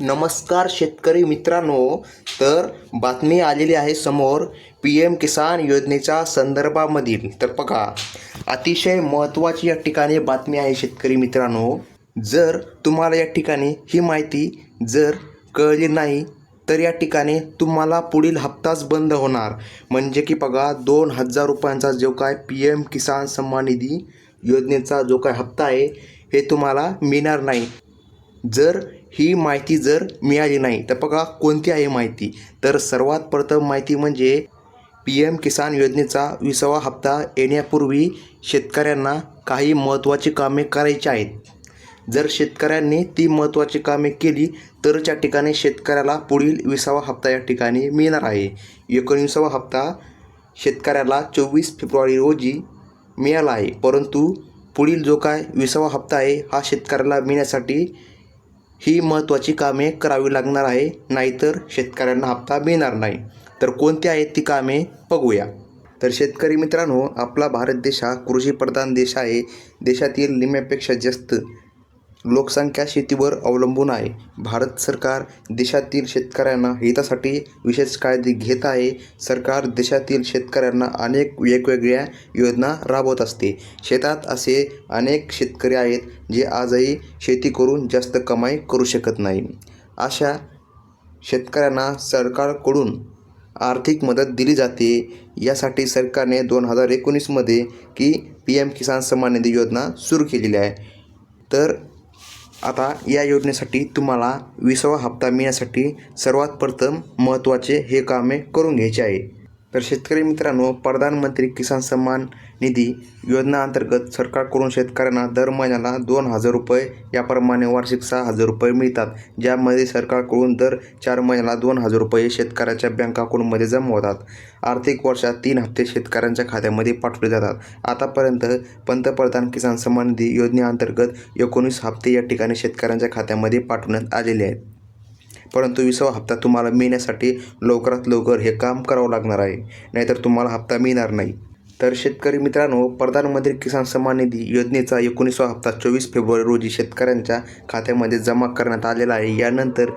नमस्कार शेतकरी मित्रांनो तर बातमी आलेली आहे समोर पी एम किसान योजनेच्या संदर्भामधील. तर बघा अतिशय महत्त्वाची या ठिकाणी बातमी आहे शेतकरी मित्रांनो. जर तुम्हाला या ठिकाणी ही माहिती जर कळली नाही तर या ठिकाणी तुम्हाला पुढील हप्ताच बंद होणार. म्हणजे की बघा दोन हजार रुपयांचा जो काय पी एम किसान सन्मान निधी योजनेचा जो काय हप्ता आहे हे तुम्हाला मिळणार नाही. जर ही माहिती जर मिळाली नाही तर बघा कोणती आहे माहिती? तर सर्वात प्रथम माहिती म्हणजे पी एम किसान योजनेचा विसावा हप्ता येण्यापूर्वी शेतकऱ्यांना काही महत्त्वाची कामे करायची आहेत. जर शेतकऱ्यांनी ती महत्त्वाची कामे केली तरच या ठिकाणी शेतकऱ्याला पुढील विसावा हप्ता या ठिकाणी मिळणार आहे. एकोणविसावा हप्ता शेतकऱ्याला चोवीस फेब्रुवारी रोजी मिळाला आहे परंतु पुढील जो काय विसावा हप्ता आहे हा शेतकऱ्याला मिळण्यासाठी ही महत्त्वाची कामे करावी लागणार आहे नाहीतर शेतकऱ्यांना हप्ता मिळणार नाही. तर कोणती आहेत ती कामे बघूया. तर शेतकरी मित्रांनो आपला भारत देश हा कृषीप्रधान देश आहे. देशातील निम्म्यापेक्षा जास्त लोकसंख्या शेतीवर अवलंबून आहे. भारत सरकार देशातील शेतकऱ्यांना हितासाठी विशेष काळजी घेत आहे. सरकार देशातील शेतकऱ्यांना अनेक वेगवेगळ्या योजना राबवत असते. शेतात असे अनेक शेतकरी आहेत जे आजही शेती करून जास्त कमाई करू शकत नाही. अशा शेतकऱ्यांना सरकारकडून आर्थिक मदत दिली जाते. यासाठी सरकारने दोन हजार एकोणीसमध्ये की पी एम किसान सन्मान निधी योजना सुरू केलेली आहे. तर आता या योजनेसाठी तुम्हाला विसावा हप्ता मिळण्यासाठी सर्वात प्रथम महत्त्वाचे हे कामे करून घ्यायचे आहे. तर शेतकरी मित्रांनो प्रधानमंत्री किसान सन्मान निधी योजनाअंतर्गत सरकारकडून शेतकऱ्यांना दर महिन्याला दोन हजार रुपये याप्रमाणे वार्षिक सहा हजार रुपये मिळतात. ज्यामध्ये सरकारकडून दर चार महिन्याला दोन हजार रुपये शेतकऱ्याच्या बँक अकाउंटमध्ये जमा होतात. आर्थिक वर्षात तीन हप्ते शेतकऱ्यांच्या खात्यामध्ये पाठवले जातात. आतापर्यंत पंतप्रधान किसान सन्मान निधी योजनेअंतर्गत एकोणीस हप्ते या ठिकाणी शेतकऱ्यांच्या खात्यामध्ये पाठवण्यात आलेले आहेत. परंतु विसावा हप्ता तुम्हाला मिळण्यासाठी लवकरात लवकर हे काम करावं लागणार आहे. नाहीतर तुम्हाला हप्ता मिळणार नाही. तर शेतकरी मित्रांनो प्रधानमंत्री किसान सन्मान निधी योजनेचा एकोणीसवा हप्ता चोवीस फेब्रुवारी रोजी शेतकऱ्यांच्या खात्यामध्ये जमा करण्यात आलेला आहे. यानंतर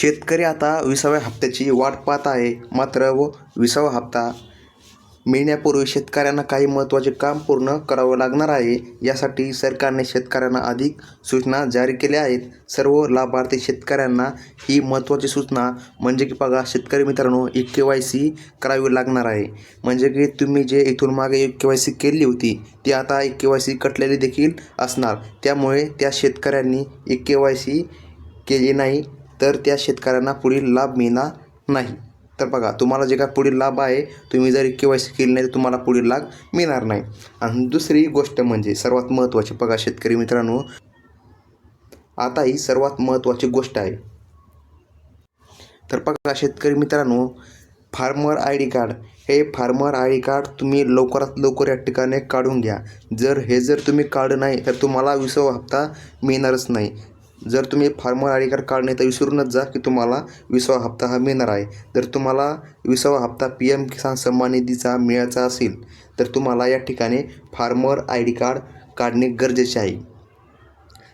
शेतकरी आता विसाव्या हप्त्याची वाट पाहत आहे. मात्र व विसावा हप्ता मिळण्यापूर्वी शेतकऱ्यांना काही महत्त्वाचे काम पूर्ण करावं लागणार आहे यासाठी सरकारने शेतकऱ्यांना अधिक सूचना जारी केल्या आहेत. सर्व लाभार्थी शेतकऱ्यांना ही महत्त्वाची सूचना म्हणजे की बघा शेतकरी मित्रांनो ई के वाय सी करावी लागणार आहे. म्हणजे की तुम्ही जे इथून मागे ई के वाय सी केली होती ती आता ई के वाय सी कटलेली देखील असणार. त्यामुळे त्या शेतकऱ्यांनी ई के वाय सी केली नाही तर त्या शेतकऱ्यांना पुढील लाभ मिळणार नाही. तर बघा तुम्हाला जे काय पुढील लाभ आहे तुम्ही जर के वाय सी केली नाही तर तुम्हाला पुढील लाभ मिळणार नाही. आणि दुसरी गोष्ट म्हणजे सर्वात महत्त्वाची बघा शेतकरी मित्रांनो आता ही सर्वात महत्त्वाची गोष्ट आहे. तर बघा शेतकरी मित्रांनो फार्मर आय डी कार्ड हे फार्मर आय डी कार्ड तुम्ही लवकरात लवकर या ठिकाणी काढून घ्या. जर हे जर तुम्ही काढलं नाही तर तुम्हाला विसावा हप्ता मिळणारच नाही. जर तुम्ही फार्मर आय डी कार्ड काढणे तर विसरूनच जा की तुम्हाला विसावा हप्ता हा मिळणार आहे. जर तुम्हाला विसावा हप्ता पी एम किसान सन्मान निधीचा मिळायचा असेल तर तुम्हाला या ठिकाणी फार्मर आय डी कार्ड काढणे गरजेचे आहे.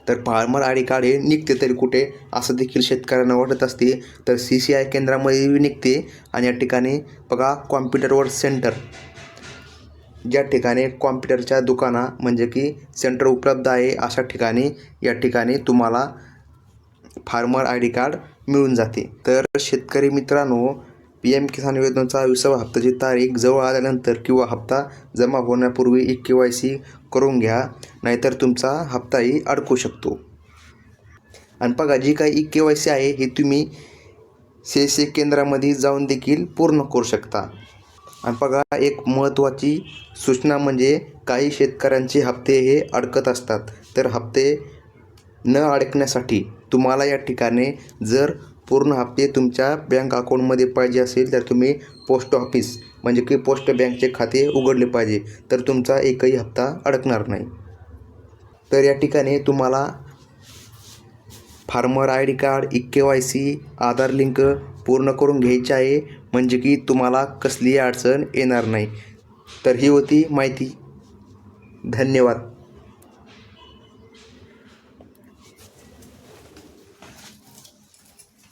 तर फार्मर आय डी कार्ड हे निघते तरी कुठे असं देखील शेतकऱ्यांना वाटत असते तर सी सी आय केंद्रामध्ये निघते. आणि या ठिकाणी बघा कॉम्प्युटरवर सेंटर ज्या ठिकाणी कॉम्प्युटरच्या दुकाना म्हणजे की सेंटर उपलब्ध आहे अशा ठिकाणी या ठिकाणी तुम्हाला फार्मर आय डी कार्ड मिळून जाते. तर शेतकरी मित्रांनो पी एम किसान योजनेचा विसावा हप्त्याची तारीख जवळ आल्यानंतर किंवा हप्ता जमा होण्यापूर्वी एक के वाय सी करून घ्या नाहीतर तुमचा हप्ताही अडकू शकतो. आणि बघा जी काही ई के वाय सी आहे हे तुम्ही सी सी केंद्रामध्ये जाऊन देखील पूर्ण करू शकता. आणि बघा एक महत्त्वाची सूचना म्हणजे काही शेतकऱ्यांचे हप्ते हे अडकत असतात. तर हप्ते न अडकण्यासाठी तुम्हाला या ठिकाणी जर पूर्ण हप्ते तुमच्या बँक अकाउंटमध्ये पाहिजे असेल तर तुम्ही पोस्ट ऑफिस म्हणजे की पोस्ट बँकचे खाते उघडले पाहिजे. तर तुमचा एकही हप्ता अडकणार नाही. तर या ठिकाणी तुम्हाला farmer I D card E K Y C Aadhaar link पूर्ण करून घ्यायची आहे म्हणजे की तुम्हाला कसलीही अडचण येणार नाही. तर ही होती माहिती. धन्यवाद.